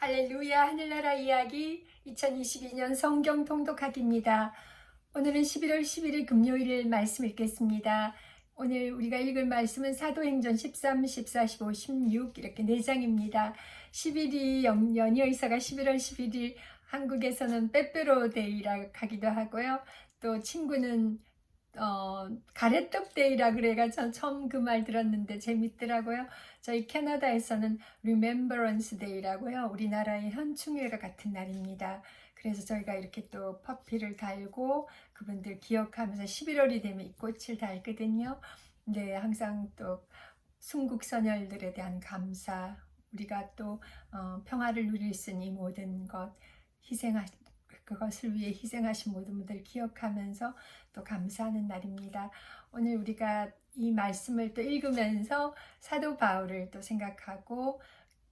할렐루야 하늘나라 이야기 2022년 성경 통독하기입니다. 오늘은 11월 11일 금요일 말씀 읽겠습니다. 오늘 우리가 읽을 말씀은 사도행전 13, 14, 15, 16 이렇게 4장입니다. 10일이 연- 연이어 있어가 11월 11일 한국에서는 빼빼로 데이라 하기도 하고요. 또 친구는 어, 가래떡 데이라 그래가 전 처음 그 말 들었는데 재밌더라고요. 저희 캐나다에서는 Remembrance Day라고요. 우리나라의 현충일과 같은 날입니다. 그래서 저희가 이렇게 또 퍼피를 달고 그분들 기억하면서 11월이 되면 이 꽃을 달거든요. 네, 항상 또 순국 선열들에 대한 감사, 우리가 또 어, 평화를 누릴 수 있는 이 모든 것 희생하 그것을 위해 희생하신 모든 분들 기억하면서 또 감사하는 날입니다. 오늘 우리가 이 말씀을 또 읽으면서 사도 바울을 또 생각하고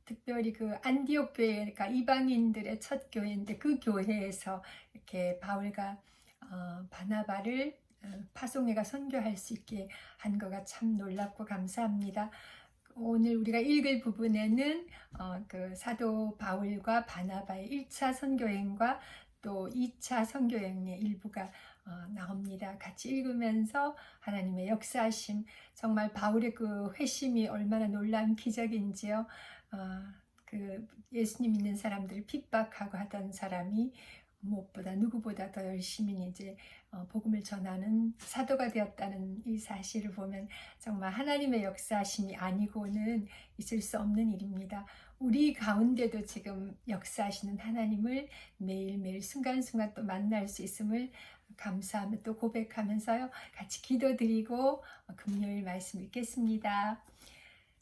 특별히 그 안디옥 교회가 이방인들의 첫 교회인데 그 교회에서 이렇게 바울과 어, 바나바를 어, 파송회가 선교할 수 있게 한 거가 참 놀랍고 감사합니다. 오늘 우리가 읽을 부분에는 어, 그 사도 바울과 바나바의 1차 선교행과 또 2차 선교행의 일부가 어, 나옵니다. 같이 읽으면서 하나님의 역사하심, 정말 바울의 그 회심이 얼마나 놀라운 기적인지요. 어, 그 예수님 믿는 사람들을 핍박하고 하던 사람이 무엇보다 누구보다 더 열심히 이제 어, 복음을 전하는 사도가 되었다는 이 사실을 보면 정말 하나님의 역사하심이 아니고는 있을 수 없는 일입니다. 우리 가운데도 지금 역사하시는 하나님을 매일매일 순간순간 또 만날 수 있음을 감사하며 또 고백하면서요. 같이 기도드리고 금요일 말씀 읽겠습니다.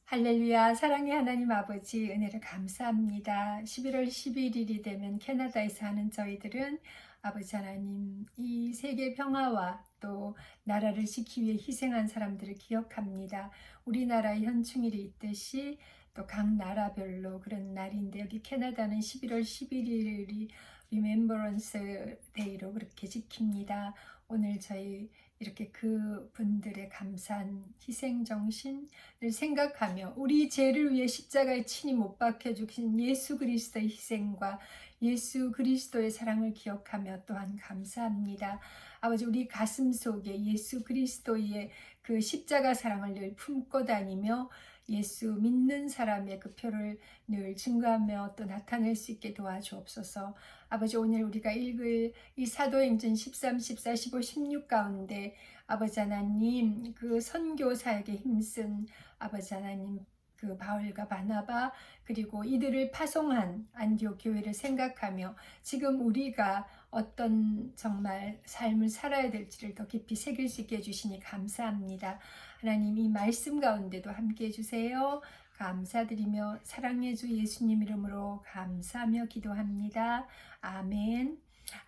할렐루야 사랑의 하나님 아버지 은혜를 감사합니다. 11월 11일이 되면 캐나다에서 사는 저희들은 아버지 하나님 이 세계 평화와 또 나라를 지키기 위해 희생한 사람들을 기억합니다. 우리나라의 현충일이 있듯이 또 각 나라별로 그런 날인데 여기 캐나다는 11월 11일이 Remembrance Day로 그렇게 지킵니다. 오늘 저희 이렇게 그 분들의 감사한 희생 정신을 생각하며 우리 죄를 위해 십자가에 친히 못 박혀 주신 예수 그리스도의 희생과 예수 그리스도의 사랑을 기억하며 또한 감사합니다. 아버지 우리 가슴 속에 예수 그리스도의 그 십자가 사랑을 늘 품고 다니며 예수 믿는 사람의 그 표를 늘 증거하며 또 나타낼 수 있게 도와주옵소서. 아버지 오늘 우리가 읽을 이 사도행전 13, 14, 15, 16 가운데 아버지 하나님 그 선교사에게 힘쓴 아버지 하나님 그 바울과 바나바 그리고 이들을 파송한 안디옥 교회를 생각하며 지금 우리가 어떤 정말 삶을 살아야 될지를 더 깊이 새길 수 있게 해주시니 감사합니다. 하나님 이 말씀 가운데도 함께 해주세요. 감사드리며 사랑의 주 예수님 이름으로 감사하며 기도합니다. 아멘.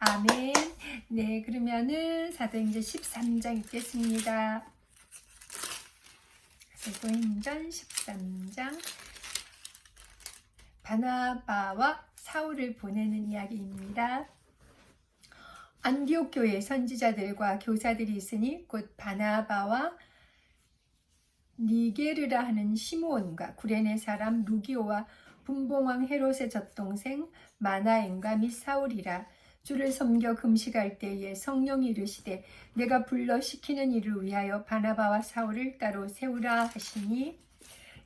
아멘. 네, 그러면은 사도행전 13장 읽겠습니다. 사도행전 13장 바나바와 사울을 보내는 이야기입니다. 안디옥 교회 선지자들과 교사들이 있으니 곧 바나바와 니게르라 하는 시므온과 구레네 사람 루기오와 분봉왕 헤롯의 젖동생 마나엔과 및 사울이라 주를 섬겨 금식할 때에 성령이 이르시되 내가 불러 시키는 일을 위하여 바나바와 사울을 따로 세우라 하시니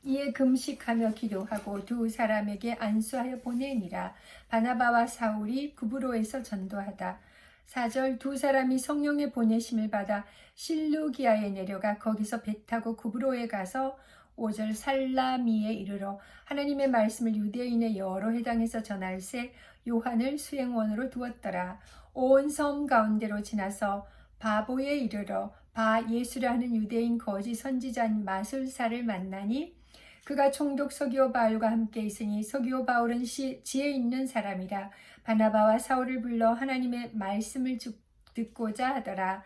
이에 금식하며 기도하고 두 사람에게 안수하여 보내니라. 바나바와 사울이 구브로에서 전도하다 사절 두 사람이 성령의 보내심을 받아 실루기아에 내려가 거기서 배 타고 구브로에 가서 5절 살라미에 이르러 하나님의 말씀을 유대인의 여러 해당에서 전할새 요한을 수행원으로 두었더라. 온 섬 가운데로 지나서 바보에 이르러 바 예수라 하는 유대인 거짓 선지자인 마술사를 만나니 그가 총독 서기오 바울과 함께 있으니 서기오 바울은 시, 지혜 있는 사람이라 바나바와 사울을 불러 하나님의 말씀을 주, 듣고자 하더라.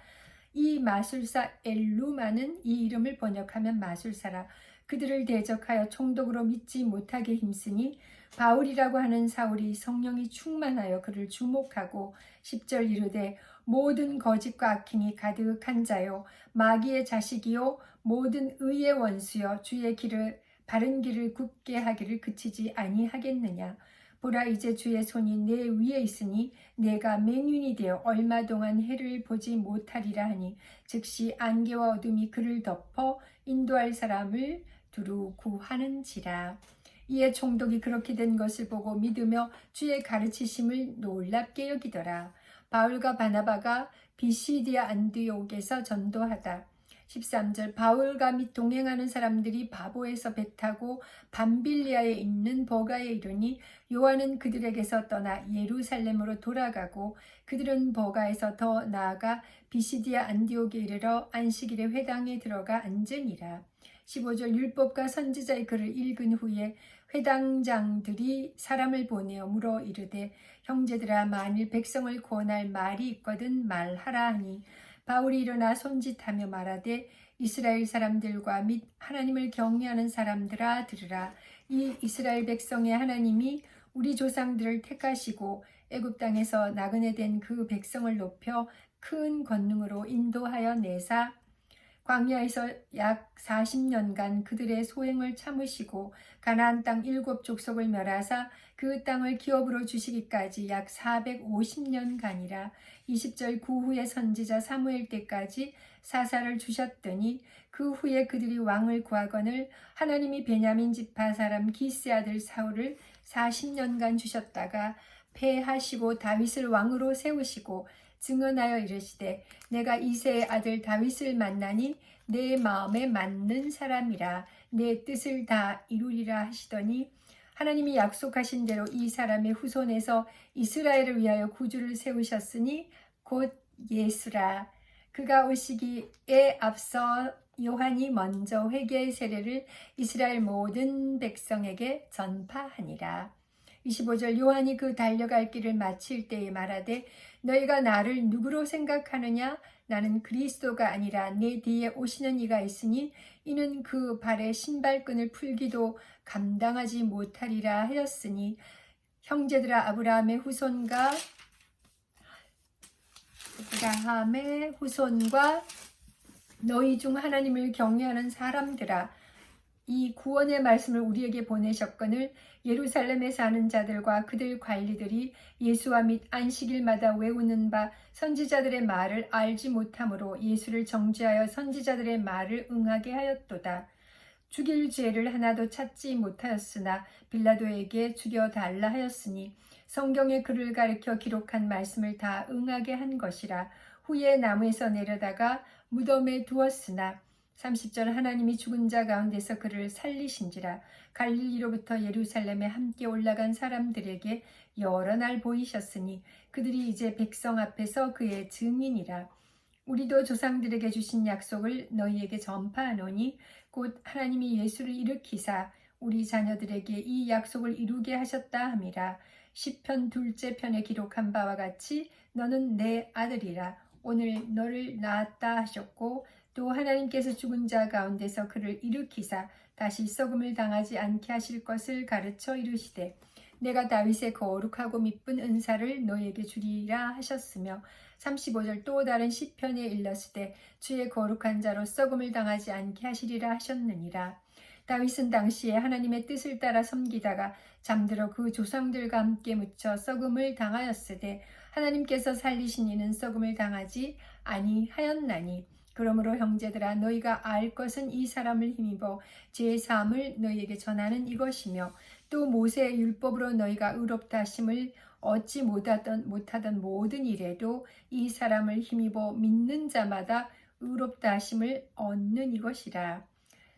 이 마술사 엘루마는 이 이름을 번역하면 마술사라. 그들을 대적하여 총독으로 믿지 못하게 힘쓰니 바울이라고 하는 사울이 성령이 충만하여 그를 주목하고 10절 이르되 모든 거짓과 악행이 가득한 자요 마귀의 자식이요 모든 의의 원수여 주의 길을 바른 길을 굽게 하기를 그치지 아니하겠느냐 보라 이제 주의 손이 내 위에 있으니 내가 맹인이 되어 얼마 동안 해를 보지 못하리라 하니 즉시 안개와 어둠이 그를 덮어 인도할 사람을 두루 구하는지라. 이에 총독이 그렇게 된 것을 보고 믿으며 주의 가르치심을 놀랍게 여기더라. 바울과 바나바가 비시디아 안디옥에서 전도하다 13절 바울과 및 동행하는 사람들이 바보에서 배 타고 밤빌리아에 있는 버가에 이르니 요한은 그들에게서 떠나 예루살렘으로 돌아가고 그들은 버가에서 더 나아가 비시디아 안디옥에 이르러 안식일에 회당에 들어가 앉으니라. 15절 율법과 선지자의 글을 읽은 후에 회당장들이 사람을 보내어 물어 이르되 형제들아 만일 백성을 구원할 말이 있거든 말하라 하니 바울이 일어나 손짓하며 말하되 이스라엘 사람들과 및 하나님을 경외하는 사람들아 들으라. 이 이스라엘 백성의 하나님이 우리 조상들을 택하시고 애굽 땅에서 나그네 된 그 백성을 높여 큰 권능으로 인도하여 내사 광야에서 약 40년간 그들의 소행을 참으시고 가나안 땅 일곱 족속을 멸하사 그 땅을 기업으로 주시기까지 약 450년간이라 20절 그 후에 선지자 사무엘 때까지 사사를 주셨더니 그 후에 그들이 왕을 구하거늘 하나님이 베냐민 지파 사람 기스 아들 사울을 40년간 주셨다가 패하시고 다윗을 왕으로 세우시고 증언하여 이르시되 내가 이세의 아들 다윗을 만나니 내 마음에 맞는 사람이라 내 뜻을 다 이루리라 하시더니 하나님이 약속하신 대로 이 사람의 후손에서 이스라엘을 위하여 구주를 세우셨으니 곧 예수라 그가 오시기에 앞서 요한이 먼저 회개의 세례를 이스라엘 모든 백성에게 전파하니라. 25절 요한이 그 달려갈 길을 마칠 때에 말하되 너희가 나를 누구로 생각하느냐? 나는 그리스도가 아니라 내 뒤에 오시는 이가 있으니 이는 그 발에 신발끈을 풀기도 감당하지 못하리라 하였으니 형제들아 아브라함의 후손과 아브라함의 후손과 너희 중 하나님을 경외하는 사람들아 이 구원의 말씀을 우리에게 보내셨거늘 예루살렘에 사는 자들과 그들 관리들이 예수와 및 안식일마다 외우는 바 선지자들의 말을 알지 못하므로 예수를 정죄하여 선지자들의 말을 응하게 하였도다. 죽일 죄를 하나도 찾지 못하였으나 빌라도에게 죽여달라 하였으니 성경의 글을 가르쳐 기록한 말씀을 다 응하게 한 것이라 후에 나무에서 내려다가 무덤에 두었으나 30절 하나님이 죽은 자 가운데서 그를 살리신지라 갈릴리로부터 예루살렘에 함께 올라간 사람들에게 여러 날 보이셨으니 그들이 이제 백성 앞에서 그의 증인이라. 우리도 조상들에게 주신 약속을 너희에게 전파하노니 곧 하나님이 예수를 일으키사 우리 자녀들에게 이 약속을 이루게 하셨다 함이라. 시편 둘째 편에 기록한 바와 같이 너는 내 아들이라. 오늘 너를 낳았다 하셨고 또 하나님께서 죽은 자 가운데서 그를 일으키사 다시 썩음을 당하지 않게 하실 것을 가르쳐 이르시되 내가 다윗의 거룩하고 미쁜 은사를 너에게 주리라 하셨으며 35절 또 다른 시편에 일렀으되 주의 거룩한 자로 썩음을 당하지 않게 하시리라 하셨느니라. 다윗은 당시에 하나님의 뜻을 따라 섬기다가 잠들어 그 조상들과 함께 묻혀 썩음을 당하였으되 하나님께서 살리신 이는 썩음을 당하지 아니하였나니 그러므로 형제들아 너희가 알 것은 이 사람을 힘입어 제 삶을 너희에게 전하는 이것이며 또 모세의 율법으로 너희가 의롭다 하심을 얻지 못하던 못하던 모든 일에도 이 사람을 힘입어 믿는 자마다 의롭다 하심을 얻는 이것이라.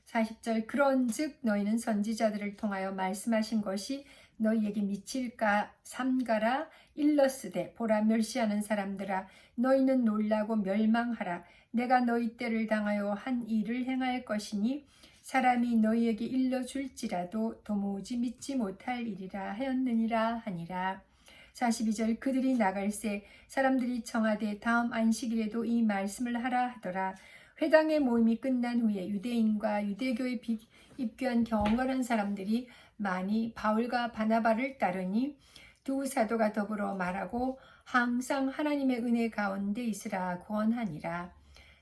40절 그런즉 너희는 선지자들을 통하여 말씀하신 것이 너희에게 미칠까 삼가라? 일러스되 보라 멸시하는 사람들아 너희는 놀라고 멸망하라. 내가 너희 때를 당하여 한 일을 행할 것이니 사람이 너희에게 일러줄지라도 도무지 믿지 못할 일이라 하였느니라 하니라. 42절 그들이 나갈새 사람들이 청하되 다음 안식일에도 이 말씀을 하라 하더라. 회당의 모임이 끝난 후에 유대인과 유대교에 입교한 경건한 사람들이 많이 바울과 바나바를 따르니 두 사도가 더불어 말하고 항상 하나님의 은혜 가운데 있으라 구원하니라.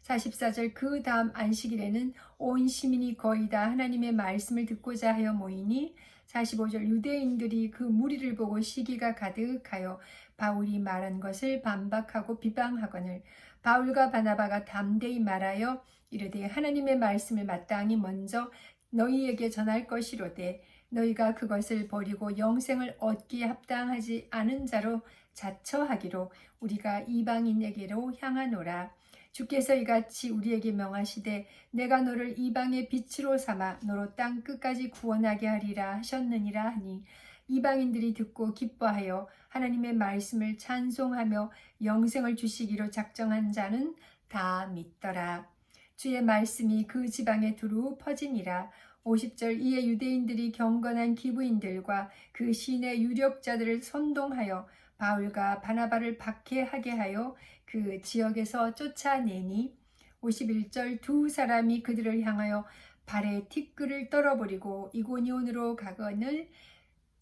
44절 그 다음 안식일에는 온 시민이 거의 다 하나님의 말씀을 듣고자 하여 모이니 45절 유대인들이 그 무리를 보고 시기가 가득하여 바울이 말한 것을 반박하고 비방하거늘 바울과 바나바가 담대히 말하여 이르되 하나님의 말씀을 마땅히 먼저 너희에게 전할 것이로되 너희가 그것을 버리고 영생을 얻기에 합당하지 않은 자로 자처하기로 우리가 이방인에게로 향하노라. 주께서 이같이 우리에게 명하시되 내가 너를 이방의 빛으로 삼아 너로 땅 끝까지 구원하게 하리라 하셨느니라 하니 이방인들이 듣고 기뻐하여 하나님의 말씀을 찬송하며 영생을 주시기로 작정한 자는 다 믿더라. 주의 말씀이 그 지방에 두루 퍼지니라. 50절 이에 유대인들이 경건한 기부인들과 그 시내 유력자들을 선동하여 바울과 바나바를 박해하게 하여 그 지역에서 쫓아내니 51절 두 사람이 그들을 향하여 발에 티끌을 떨어버리고 이고니온으로 가거늘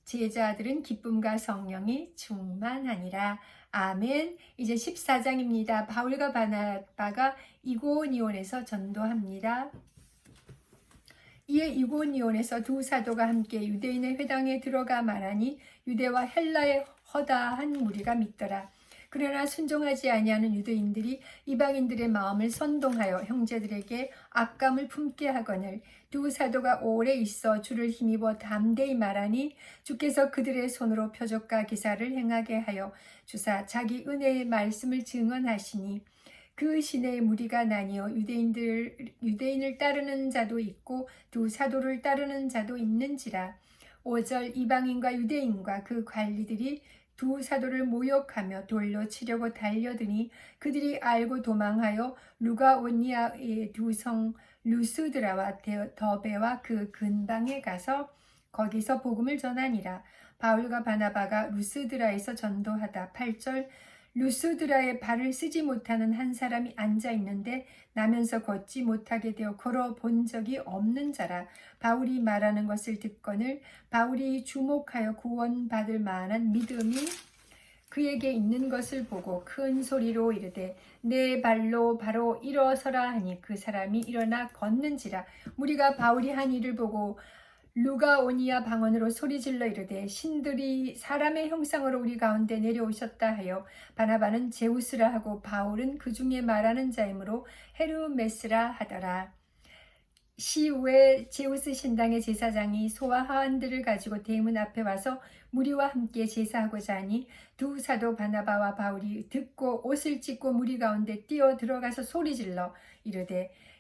제자들은 기쁨과 성령이 충만하니라. 아멘. 이제 14장입니다. 바울과 바나바가 이고니온에서 전도합니다. 이에 이고니온에서 두 사도가 함께 유대인의 회당에 들어가 말하니 유대와 헬라의 허다한 무리가 믿더라. 그러나 순종하지 아니하는 유대인들이 이방인들의 마음을 선동하여 형제들에게 악감을 품게 하거늘 두 사도가 오래 있어 주를 힘입어 담대히 말하니 주께서 그들의 손으로 표적과 기사를 행하게 하여 주사 자기 은혜의 말씀을 증언하시니 그 시내의 무리가 나뉘어 유대인들 유대인을 따르는 자도 있고 두 사도를 따르는 자도 있는지라. 5절 이방인과 유대인과 그 관리들이 두 사도를 모욕하며 돌로 치려고 달려드니 그들이 알고 도망하여 루가오니아의 두 성 루스드라와 더베와 그 근방에 가서 거기서 복음을 전하니라. 바울과 바나바가 루스드라에서 전도하다 8절 루스드라에 발을 쓰지 못하는 한 사람이 앉아 있는데 나면서 걷지 못하게 되어 걸어 본 적이 없는 자라 바울이 말하는 것을 듣거늘 바울이 주목하여 구원받을 만한 믿음이 그에게 있는 것을 보고 큰 소리로 이르되 내 발로 바로 일어서라 하니 그 사람이 일어나 걷는지라. 무리가 바울이 한 일을 보고 루가 오니아 방언으로 소리질러 이르되 신들이 사람의 형상으로 우리 가운데 내려오셨다 하여 바나바는 제우스라 하고 바울은 그 중에 말하는 자이므로 헤르메스라 하더라. 시후에 제우스 신당의 제사장이 소와 하안들을 가지고 대문 앞에 와서 무리와 함께 제사하고자 하니 두 사도 바나바와 바울이 듣고 옷을 찢고 무리 가운데 뛰어 들어가서 소리질러 이르되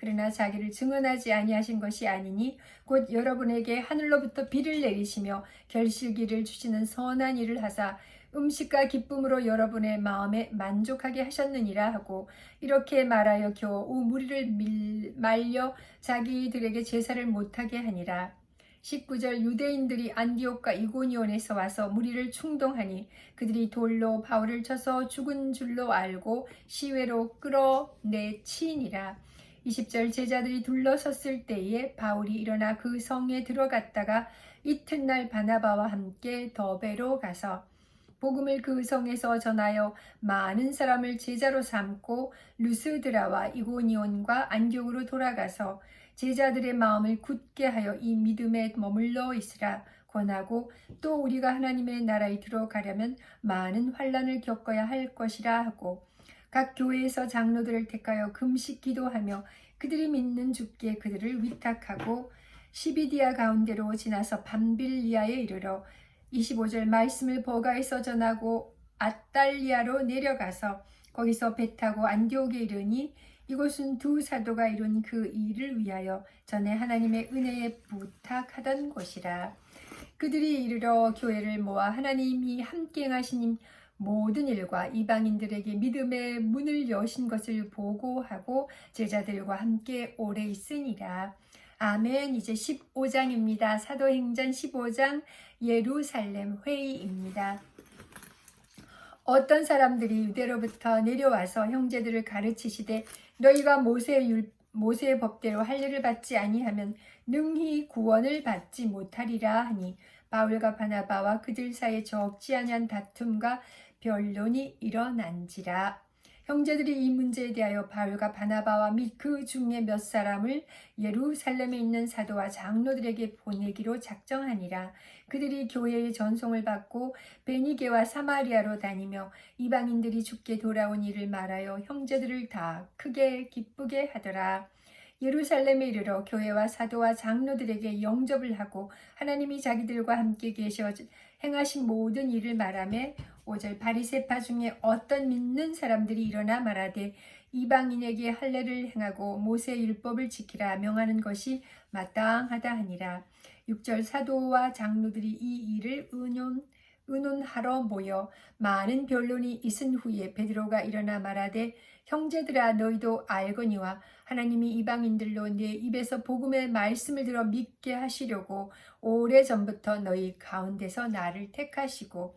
그러나 자기를 증언하지 아니하신 것이 아니니 곧 여러분에게 하늘로부터 비를 내리시며 결실기를 주시는 선한 일을 하사 음식과 기쁨으로 여러분의 마음에 만족하게 하셨느니라 하고 이렇게 말하여 겨우 무리를 밀, 말려 자기들에게 제사를 못하게 하니라. 19절 유대인들이 안디옥과 이고니온에서 와서 무리를 충동하니 그들이 돌로 바울을 쳐서 죽은 줄로 알고 시외로 끌어내치니라. 20절 제자들이 둘러섰을 때에 바울이 일어나 그 성에 들어갔다가 이튿날 바나바와 함께 더베로 가서 복음을 그 성에서 전하여 많은 사람을 제자로 삼고 루스드라와 이고니온과 안디옥으로 돌아가서 제자들의 마음을 굳게 하여 이 믿음에 머물러 있으라 권하고 또 우리가 하나님의 나라에 들어가려면 많은 환란을 겪어야 할 것이라 하고 각 교회에서 장로들을 택하여 금식 기도하며 그들이 믿는 주께 그들을 위탁하고 시비디아 가운데로 지나서 밤빌리아에 이르러 25절 말씀을 버가에서 전하고 아달리아로 내려가서 거기서 배 타고 안디옥에 이르니 이곳은 두 사도가 이룬 그 일을 위하여 전에 하나님의 은혜에 부탁하던 곳이라. 그들이 이르러 교회를 모아 하나님이 함께 하신 모든 일과 이방인들에게 믿음의 문을 여신 것을 보고하고 제자들과 함께 오래 있으니라. 아멘. 이제 15장입니다. 사도행전 15장 예루살렘 회의입니다. 어떤 사람들이 유대로부터 내려와서 형제들을 가르치시되 너희가 모세의 율 모세의 법대로 할례를 받지 아니하면 능히 구원을 받지 못하리라 하니 바울과 바나바와 그들 사이에 적지 아니한 다툼과 변론이 일어난지라 형제들이 이 문제에 대하여 바울과 바나바와 및 그 중에 몇 사람을 예루살렘에 있는 사도와 장로들에게 보내기로 작정하니라 그들이 교회의 전송을 받고 베니게와 사마리아로 다니며 이방인들이 죽게 돌아온 일을 말하여 형제들을 다 크게 기쁘게 하더라. 예루살렘에 이르러 교회와 사도와 장로들에게 영접을 하고 하나님이 자기들과 함께 계셔 행하신 모든 일을 말하며 5절 바리세파 중에 어떤 믿는 사람들이 일어나 말하되 이방인에게 할례를 행하고 모세의 율법을 지키라 명하는 것이 마땅하다 하니라. 6절 사도와 장로들이 이 일을 의논 의논하러 모여 많은 변론이 있은 후에 베드로가 일어나 말하되 형제들아 너희도 알거니와 하나님이 이방인들로 내 입에서 복음의 말씀을 들어 믿게 하시려고 오래 전부터 너희 가운데서 나를 택하시고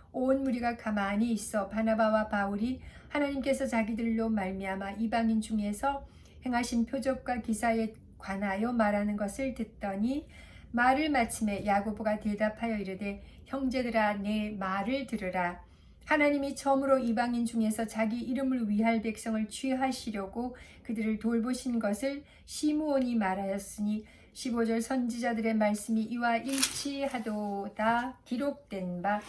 온 무리가 가만히 있어 바나바와 바울이 하나님께서 자기들로 말미암아 이방인 중에서 행하신 표적과 기사에 관하여 말하는 것을 듣더니 말을 마침에 야고보가 대답하여 이르되 형제들아 내 말을 들으라. 하나님이 처음으로 이방인 중에서 자기 이름을 위할 백성을 취하시려고 그들을 돌보신 것을 시므온이 말하였으니 15절 선지자들의 말씀이 이와 일치하도다 기록된 바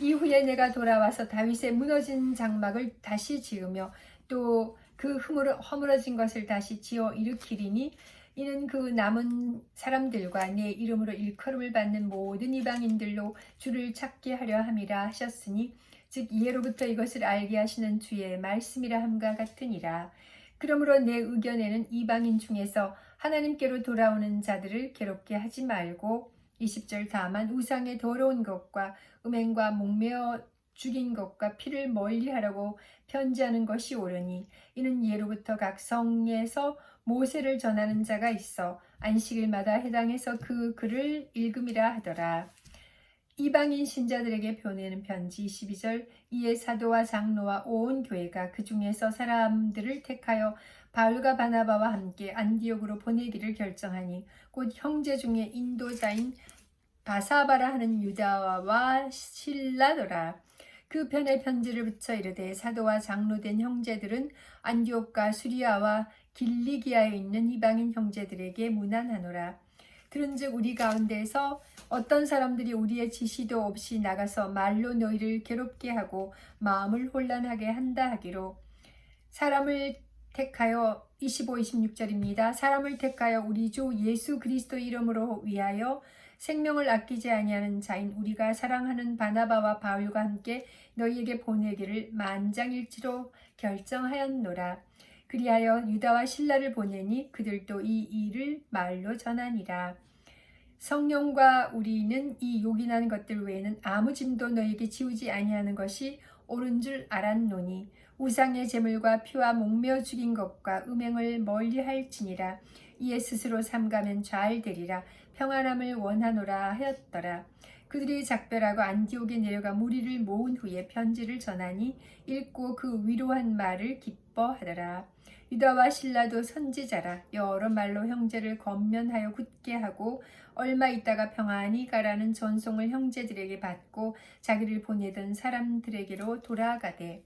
이후에 내가 돌아와서 다윗의 무너진 장막을 다시 지으며 또 그 허물어진 것을 다시 지어 일으키리니 이는 그 남은 사람들과 내 이름으로 일컬음을 받는 모든 이방인들로 주를 찾게 하려 함이라 하셨으니 즉 이해로부터 이것을 알게 하시는 주의 말씀이라 함과 같으니라. 그러므로 내 의견에는 이방인 중에서 하나님께로 돌아오는 자들을 괴롭게 하지 말고 20절 다만 우상의 더러운 것과 음행과 목매어 죽인 것과 피를 멀리하라고 편지하는 것이 옳으니 이는 예로부터 각 성에서 모세를 전하는 자가 있어 안식일마다 해당해서 그 글을 읽음이라 하더라. 이방인 신자들에게 보내는 편지 22절 이에 사도와 장로와 온 교회가 그 중에서 사람들을 택하여 바울과 바나바와 함께 안디옥으로 보내기를 결정하니 곧 형제 중에 인도자인 바사바라 하는 유다와 신라더라. 그 편에 편지를 붙여 이르되 사도와 장로된 형제들은 안디옥과 수리아와 길리기아에 있는 이방인 형제들에게 무난하노라. 그런즉 우리 가운데서 어떤 사람들이 우리의 지시도 없이 나가서 말로 너희를 괴롭게 하고 마음을 혼란하게 한다 하기로 사람을 택하여 25, 26절입니다. 사람을 택하여 우리 주 예수 그리스도 이름으로 위하여 생명을 아끼지 아니하는 자인 우리가 사랑하는 바나바와 바울과 함께 너희에게 보내기를 만장일치로 결정하였노라. 그리하여 유다와 신라를 보내니 그들도 이 일을 말로 전하니라. 성령과 우리는 이 요긴한 것들 외에는 아무 짐도 너에게 지우지 아니하는 것이 옳은 줄 알았노니 우상의 제물과 피와 목매어 죽인 것과 음행을 멀리할지니라. 이에 스스로 삼가면 잘 되리라. 평안함을 원하노라 하였더라. 그들이 작별하고 안디옥에 내려가 무리를 모은 후에 편지를 전하니 읽고 그 위로한 말을 기뻐하더라. 유다와 신라도 선지자라. 여러 말로 형제를 건면하여 굳게 하고 얼마 있다가 평안히 가라는 전송을 형제들에게 받고 자기를 보내던 사람들에게로 돌아가되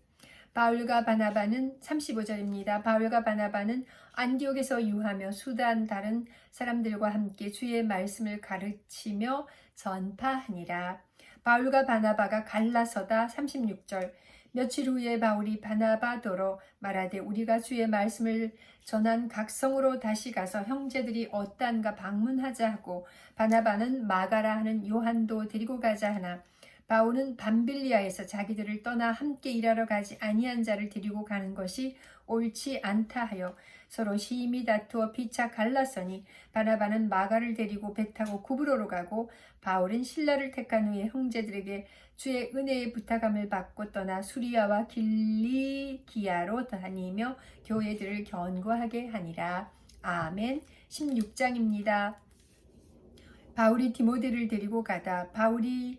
바울과 바나바는 35절입니다. 바울과 바나바는 안디옥에서 유하며 수단 다른 사람들과 함께 주의 말씀을 가르치며 전파하니라. 바울과 바나바가 갈라서다 36절 며칠 후에 바울이 바나바더러 말하되 우리가 주의 말씀을 전한 각성으로 다시 가서 형제들이 어떠한가 방문하자 하고 바나바는 마가라 하는 요한도 데리고 가자 하나 바울은 밤빌리아에서 자기들을 떠나 함께 일하러 가지 아니한 자를 데리고 가는 것이 옳지 않다 하여 서로 심히 다투어 피차 갈랐으니 바나바는 마가를 데리고 배 타고 구브로로 가고 바울은 신라를 택한 후에 형제들에게 주의 은혜의 부탁함을 받고 떠나 수리아와 길리기아로 다니며 교회들을 견고하게 하니라. 아멘. 16장입니다. 바울이 디모데를 데리고 가다 바울이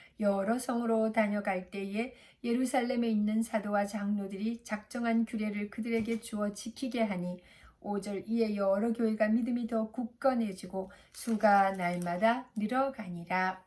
여러 성으로 다녀갈 때에 예루살렘에 있는 사도와 장로들이 작정한 규례를 그들에게 주어 지키게 하니 5절 이에 여러 교회가 믿음이 더 굳건해지고 수가 날마다 늘어가니라.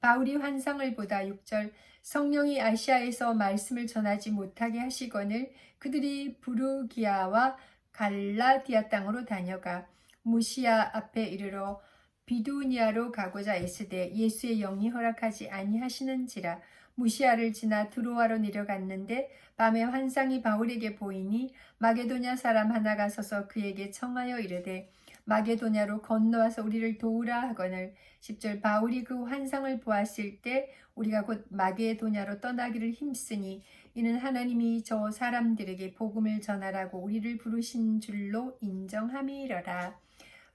바울이 환상을 보다 6절 성령이 아시아에서 말씀을 전하지 못하게 하시거늘 그들이 부르기아와 갈라디아 땅으로 다녀가 무시아 앞에 이르러 비두니아로 가고자 했으되 예수의 영이 허락하지 아니하시는지라 무시아를 지나 드로아로 내려갔는데 밤에 환상이 바울에게 보이니 마게도냐 사람 하나가 서서 그에게 청하여 이르되 마게도냐로 건너와서 우리를 도우라 하거늘. 10절 바울이 그 환상을 보았을 때 우리가 곧 마게도냐로 떠나기를 힘쓰니 이는 하나님이 저 사람들에게 복음을 전하라고 우리를 부르신 줄로 인정함이러라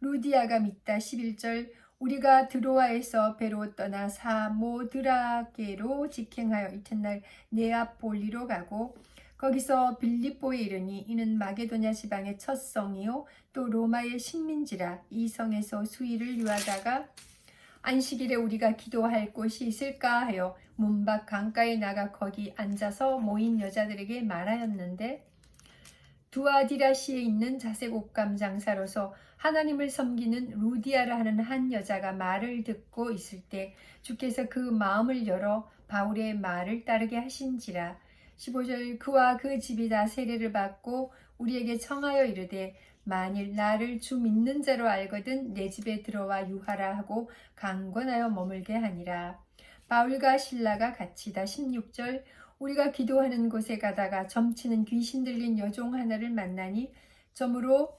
루디아가 믿다. 11절 우리가 드로아에서 배로 떠나 사모드라게로 직행하여 이튿날 네아폴리로 가고 거기서 빌립보에 이르니 이는 마게도냐 지방의 첫 성이요 또 로마의 식민지라. 이 성에서 수일을 유하다가 안식일에 우리가 기도할 곳이 있을까 하여 문밖 강가에 나가 거기 앉아서 모인 여자들에게 말하였는데 두아디라시에 있는 자색 옷감 장사로서 하나님을 섬기는 루디아라 하는 한 여자가 말을 듣고 있을 때 주께서 그 마음을 열어 바울의 말을 따르게 하신지라. 15절 그와 그 집이 다 세례를 받고 우리에게 청하여 이르되 만일 나를 주 믿는 자로 알거든 내 집에 들어와 유하라 하고 강권하여 머물게 하니라. 바울과 신라가 같이다. 16절 우리가 기도하는 곳에 가다가 점치는 귀신 들린 여종 하나를 만나니 점으로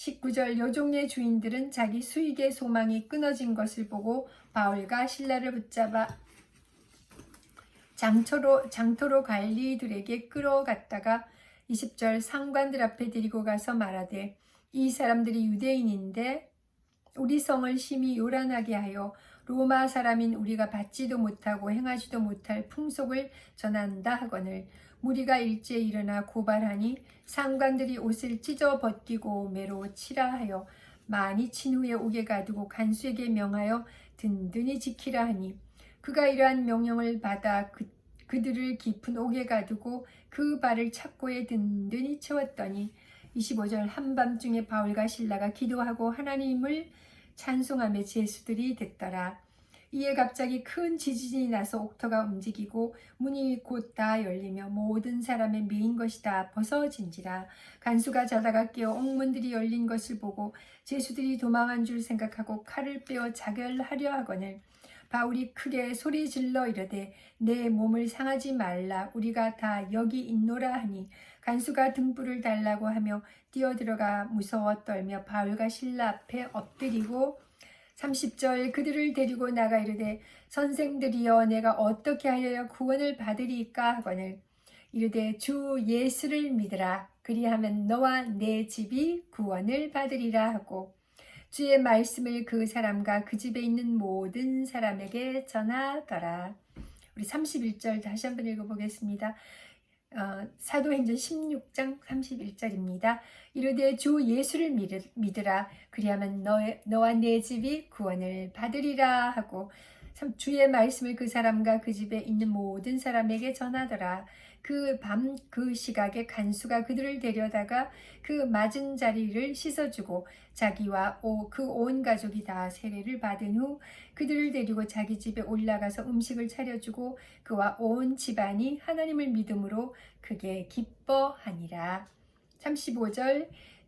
19절 여종의 주인들은 자기 수익의 소망이 끊어진 것을 보고 바울과 신라를 붙잡아 장터로, 장터로 관리들에게 끌어갔다가 20절 상관들 앞에 데리고 가서 말하되 이 사람들이 유대인인데 우리 성을 심히 요란하게 하여 로마 사람인 우리가 받지도 못하고 행하지도 못할 풍속을 전한다 하거늘 무리가 일제에 일어나 고발하니 상관들이 옷을 찢어 벗기고 매로 치라 하여 많이 친 후에 옥에 가두고 간수에게 명하여 든든히 지키라 하니 그가 이러한 명령을 받아 그, 그들을 깊은 옥에 가두고 그 발을 착고에 든든히 채웠더니 25절 한밤중에 바울과 신라가 기도하고 하나님을 찬송하며 제수들이 됐더라. 이에 갑자기 큰 지진이 나서 옥터가 움직이고 문이 곧 다 열리며 모든 사람의 메인 것이 다 벗어진지라 간수가 자다가 깨어 옥문들이 열린 것을 보고 제수들이 도망한 줄 생각하고 칼을 빼어 자결하려 하거늘 바울이 크게 소리 질러 이르되 내 몸을 상하지 말라. 우리가 다 여기 있노라 하니 간수가 등불을 달라고 하며 뛰어들어가 무서워 떨며 바울과 신라 앞에 엎드리고 30절 그들을 데리고 나가 이르되 선생들이여 내가 어떻게 하여야 구원을 받으리까 하거늘 이르되 주 예수를 믿으라 그리하면 너와 내 집이 구원을 받으리라 하고 주의 말씀을 그 사람과 그 집에 있는 모든 사람에게 전하더라. 우리 31절 다시 한번 읽어보겠습니다. 어, 사도행전 16장 31절입니다. 이르되 주 예수를 믿으, 믿으라 그리하면 너, 너와 내 집이 구원을 받으리라 하고 참 주의 말씀을 그 사람과 그 집에 있는 모든 사람에게 전하더라. 그밤그 시각에 간수가 그들을 데려다가 그 맞은 자리를 씻어주고 자기와 그 온 가족이 다 세례를 받은 후 그들을 데리고 자기 집에 올라가서 음식을 차려주고 그와 온 집안이 하나님을 믿음으로 크게 기뻐하니라. 35절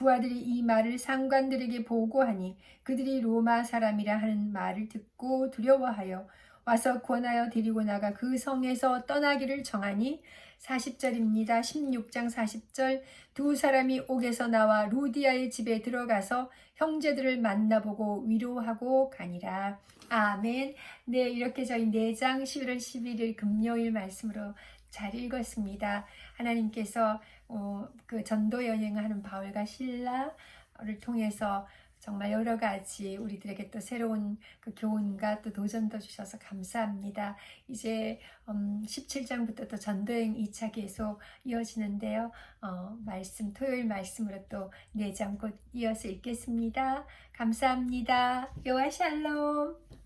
부하들이 이 말을 상관들에게 보고하니 그들이 로마 사람이라 하는 말을 듣고 두려워하여 와서 권하여 데리고 나가 그 성에서 떠나기를 정하니 40절입니다. 16장 40절 두 사람이 옥에서 나와 루디아의 집에 들어가서 형제들을 만나보고 위로하고 가니라. 아멘. 네, 이렇게 저희 4장 11월 11일 금요일 말씀으로 잘 읽었습니다. 하나님께서 어, 그 전도 여행하는 바울과 신라를 통해서 정말 여러 가지 우리들에게 또 새로운 그 교훈과 또 도전도 주셔서 감사합니다. 이제 음, 17장부터 또 전도행 2차 계속 이어지는데요. 어, 말씀 토요일 말씀으로 또 4장 곧 이어서 읽겠습니다. 감사합니다. 요아 샬롬.